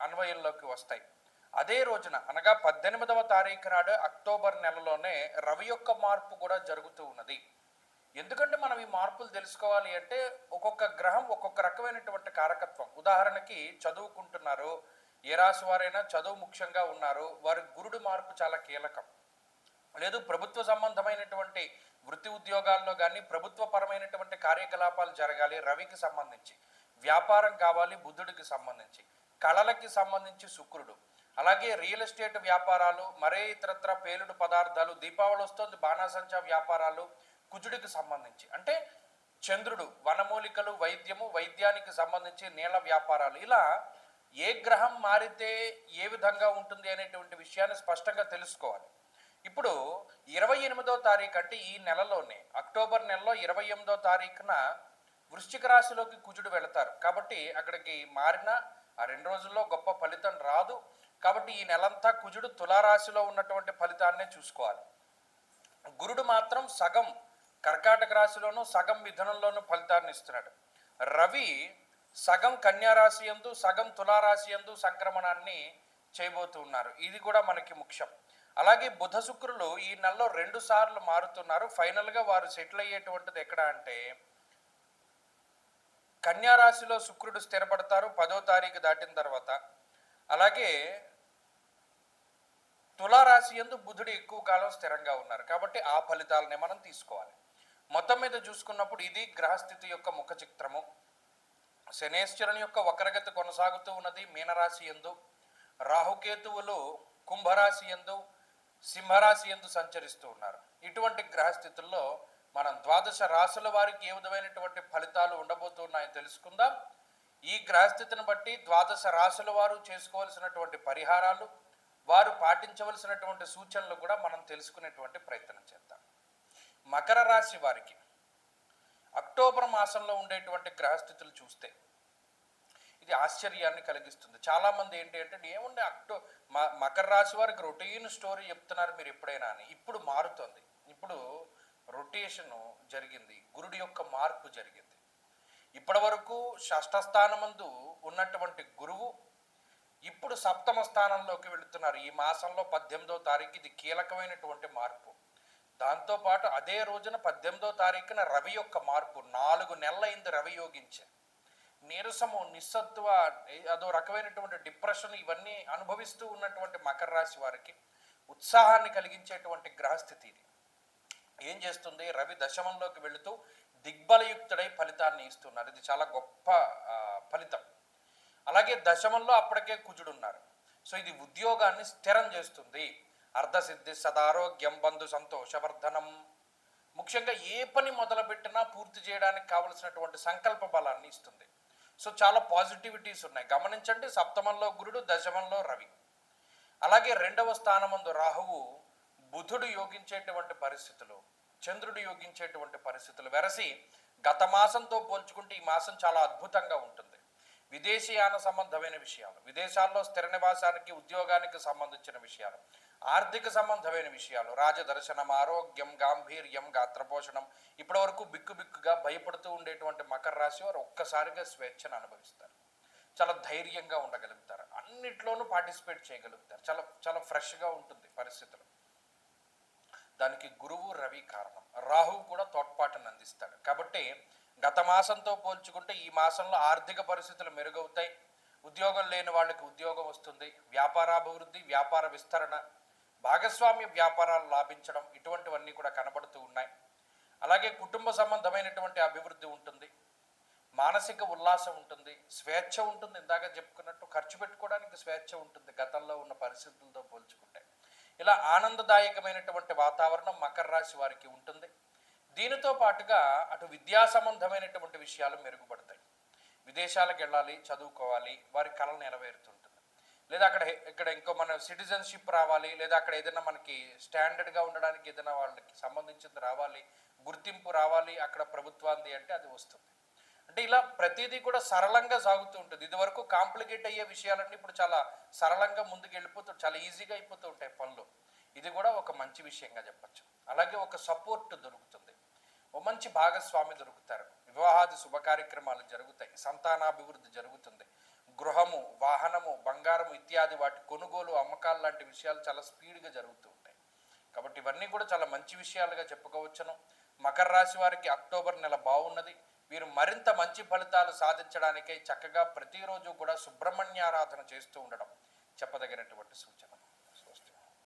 అన్వయంలోకి వస్తాయి. అదే రోజున అనగా పద్దెనిమిదవ తారీఖు నాడు అక్టోబర్ నెలలోనే రవి యొక్క మార్పు కూడా జరుగుతూ ఉన్నది. ఎందుకంటే మనం ఈ మార్పులు తెలుసుకోవాలి అంటే ఒక్కొక్క గ్రహం ఒక్కొక్క రకమైనటువంటి కారకత్వం. ఉదాహరణకి చదువుకుంటున్నారు ఏ రాశి వారైనా చదువు ముఖ్యంగా ఉన్నారు వారి గురుడు మార్పు చాలా కీలకం. లేదు ప్రభుత్వ సంబంధమైనటువంటి వృత్తి ఉద్యోగాల్లో కానీ ప్రభుత్వ పరమైనటువంటి కార్యకలాపాలు జరగాలి రవికి సంబంధించి. వ్యాపారం కావాలి బుద్ధుడికి సంబంధించి. కళలకి సంబంధించి శుక్రుడు. అలాగే రియల్ ఎస్టేట్ వ్యాపారాలు మరే ఇతరత్ర పేలుడు పదార్థాలు దీపావళి వస్తుంది బాణాసంచా వ్యాపారాలు కుజుడికి సంబంధించి. అంటే చంద్రుడు వనమూలికలు వైద్యము వైద్యానికి సంబంధించి నీళ్ళ వ్యాపారాలు. ఇలా ఏ గ్రహం మారితే ఏ విధంగా ఉంటుంది అనేటువంటి విషయాన్ని స్పష్టంగా తెలుసుకోవాలి. ఇప్పుడు ఇరవై ఎనిమిదో తారీఖు అంటే ఈ నెలలోనే అక్టోబర్ నెలలో ఇరవై ఎనిమిదో తారీఖున వృశ్చిక రాశిలోకి కుజుడు వెళతారు. కాబట్టి అక్కడికి మారిన ఆ రెండు రోజుల్లో గొప్ప ఫలితం రాదు. కాబట్టి ఈ నెలంతా కుజుడు తులారాశిలో ఉన్నటువంటి ఫలితాన్నే చూసుకోవాలి. గురుడు మాత్రం సగం కర్కాటక రాశిలోను సగం మిథునంలోను ఫలితాన్ని ఇస్తున్నాడు. రవి సగం కన్యారాశి ఎందు యందు సగం తులారాశి యందు సంక్రమణాన్ని చేయబోతూ ఉన్నారు. ఇది కూడా మనకి ముఖ్యం. అలాగే బుధ శుక్రులు ఈ నెలలో రెండు సార్లు మారుతున్నారు. ఫైనల్గా వారు సెటిల్ అయ్యేటువంటిది ఎక్కడ అంటే కన్యా రాశిలో శుక్రుడు స్థిరపడతారు పదో తారీఖు దాటిన తర్వాత. అలాగే తులారాశి ఎందు బుధుడు ఎక్కువ కాలం స్థిరంగా ఉన్నారు. కాబట్టి ఆ ఫలితాలనే మనం తీసుకోవాలి. మొత్తం మీద చూసుకున్నప్పుడు ఇది గ్రహస్థితి యొక్క ముఖ చిత్రము. శనేశ్వరుని యొక్క వక్రగతి కొనసాగుతూ ఉన్నది మీనరాశి ఎందు రాహుకేతువులు కుంభరాశి ఎందు సింహరాశి ఎందు సంచరిస్తూ ఉన్నారు. ఇటువంటి గ్రహస్థితుల్లో మనం ద్వాదశ రాశుల వారికి ఏ విధమైనటువంటి ఫలితాలు ఉండబోతున్నాయో తెలుసుకుందాం. ఈ గ్రహస్థితిని బట్టి ద్వాదశ రాశుల వారు చేసుకోవాల్సినటువంటి పరిహారాలు వారు పాటించవలసినటువంటి సూచనలు కూడా మనం తెలుసుకునేటువంటి ప్రయత్నం చేద్దాం. మకర రాశి వారికి అక్టోబర్ మాసంలో ఉండేటువంటి గ్రహస్థితులు చూస్తే ఇది ఆశ్చర్యాన్ని కలిగిస్తుంది. చాలా మంది ఏంటి అంటే ఏముండే అక్టో మ- మకర రాశి వారికి రొటీన్ స్టోరీ చెప్తున్నారు మీరు ఎప్పుడైనా అని. ఇప్పుడు మారుతుంది. ఇప్పుడు రొటేషను జరిగింది గురుడి యొక్క మార్పు జరిగింది. ఇప్పటి వరకు షష్ఠస్థానమందు ఉన్నటువంటి గురువు ఇప్పుడు సప్తమ స్థానంలోకి వెళుతున్నారు. ఈ మాసంలో పద్దెనిమిదో తారీఖు ఇది కీలకమైనటువంటి మార్పు. దాంతోపాటు అదే రోజున పద్దెనిమిదో తారీఖున రవి యొక్క మార్పు. నాలుగు నెలలైంది రవి యోగించే. నీరసము నిస్సత్వ అదో రకమైనటువంటి డిప్రెషన్ ఇవన్నీ అనుభవిస్తూ ఉన్నటువంటి మకర రాశి వారికి ఉత్సాహాన్ని కలిగించేటువంటి గ్రహస్థితి ఇది. ఏం చేస్తుంది? రవి దశమంలోకి వెళుతూ దిగ్బలయుక్తుడై ఫలితాన్ని ఇస్తున్నారు. ఇది చాలా గొప్ప ఫలితం. అలాగే దశమంలో అప్పటికే కుజుడు ఉన్నారు సో ఇది ఉద్యోగాన్ని స్థిరం చేస్తుంది. అర్ధసిద్ధి సదారోగ్యం బంధు సంతోషవర్ధనం. ముఖ్యంగా ఏ పని మొదలుపెట్టినా పూర్తి చేయడానికి కావలసినటువంటి సంకల్ప బలాన్ని ఇస్తుంది. సో చాలా పాజిటివిటీస్ ఉన్నాయి. గమనించండి సప్తమంలో గురుడు దశమంలో రవి. అలాగే రెండవ స్థానమందు రాహువు బుధుడు యోగించేటువంటి పరిస్థితులు చంద్రుడు యోగించేటువంటి పరిస్థితులు వెరసి గత మాసంతో పోల్చుకుంటే ఈ మాసం చాలా అద్భుతంగా ఉంటుంది. విదేశీయాన సంబంధమైన విషయాలు విదేశాల్లో స్థిర నివాసానికి ఉద్యోగానికి సంబంధించిన విషయాలు ఆర్థిక సంబంధమైన విషయాలు రాజదర్శనం ఆరోగ్యం గాంభీర్యం గాత్రపోషణం ఇప్పటి వరకు బిక్కు బిక్కుగా భయపడుతూ ఉండేటువంటి మకర రాశి వారు ఒక్కసారిగా స్వేచ్ఛను అనుభవిస్తారు. చాలా ధైర్యంగా ఉండగలుగుతారు. అన్నిట్లోనూ పార్టిసిపేట్ చేయగలుగుతారు. చాలా చాలా ఫ్రెష్గా ఉంటుంది పరిస్థితులు. దానికి గురువు రవి కారణం. రాహువు కూడా తోడ్పాటును అందిస్తాడు. కాబట్టి గత మాసంతో పోల్చుకుంటే ఈ మాసంలో ఆర్థిక పరిస్థితులు మెరుగవుతాయి. ఉద్యోగం లేని వాళ్ళకి ఉద్యోగం వస్తుంది. వ్యాపారాభివృద్ధి వ్యాపార విస్తరణ భాగస్వామ్య వ్యాపారాలు లాభించడం ఇటువంటివన్నీ కూడా కనబడుతూ ఉన్నాయి. అలాగే కుటుంబ సంబంధమైనటువంటి అభివృద్ధి ఉంటుంది. మానసిక ఉల్లాసం ఉంటుంది. స్వేచ్ఛ ఉంటుంది. ఇందాక చెప్పుకున్నట్టు ఖర్చు పెట్టుకోవడానికి స్వేచ్ఛ ఉంటుంది. గతంలో ఉన్న పరిస్థితులతో పోల్చుకుంటే. ఇలా ఆనందదాయకమైనటువంటి వాతావరణం మకర రాశి వారికి ఉంటుంది. దీనితో పాటుగా అటు విద్యా సంబంధమైనటువంటి విషయాలు మెరుగుపడతాయి. విదేశాలకు వెళ్ళాలి చదువుకోవాలి వారి కళ నెరవేరుతుంటుంది. లేదా అక్కడ ఇక్కడ ఇంకో మన సిటిజన్షిప్ రావాలి లేదా అక్కడ ఏదైనా మనకి స్టాండర్డ్గా ఉండడానికి ఏదైనా వాళ్ళకి సంబంధించింది రావాలి గుర్తింపు రావాలి అక్కడ ప్రభుత్వాన్ని అంటే అది వస్తుంది. అంటే ఇలా ప్రతిదీ కూడా సరళంగా సాగుతూ ఉంటుంది. ఇదివరకు కాంప్లికేట్ అయ్యే విషయాలన్నీ ఇప్పుడు చాలా సరళంగా ముందుకు వెళ్ళిపోతూ చాలా ఈజీగా అయిపోతూ ఉంటాయి పనులు. ఇది కూడా ఒక మంచి విషయంగా చెప్పచ్చు. అలాగే ఒక సపోర్ట్ దొరుకుతుంది. ఓ మంచి భాగస్వామి దొరుకుతారు. వివాహాది శుభ కార్యక్రమాలు జరుగుతాయి. సంతానాభివృద్ధి జరుగుతుంది. గృహము వాహనము బంగారము ఇత్యాది వాటి కొనుగోలు అమ్మకాలు లాంటి విషయాలు చాలా స్పీడ్గా జరుగుతూ ఉంటాయి. కాబట్టి ఇవన్నీ కూడా చాలా మంచి విషయాలుగా చెప్పుకోవచ్చును. మకర రాశి వారికి అక్టోబర్ నెల బాగున్నది. వీరు మరింత మంచి ఫలితాలు సాధించడానికై చక్కగా ప్రతిరోజు కూడా సుబ్రహ్మణ్యారాధన చేస్తూ ఉండడం చెప్పదగినటువంటి సూచన.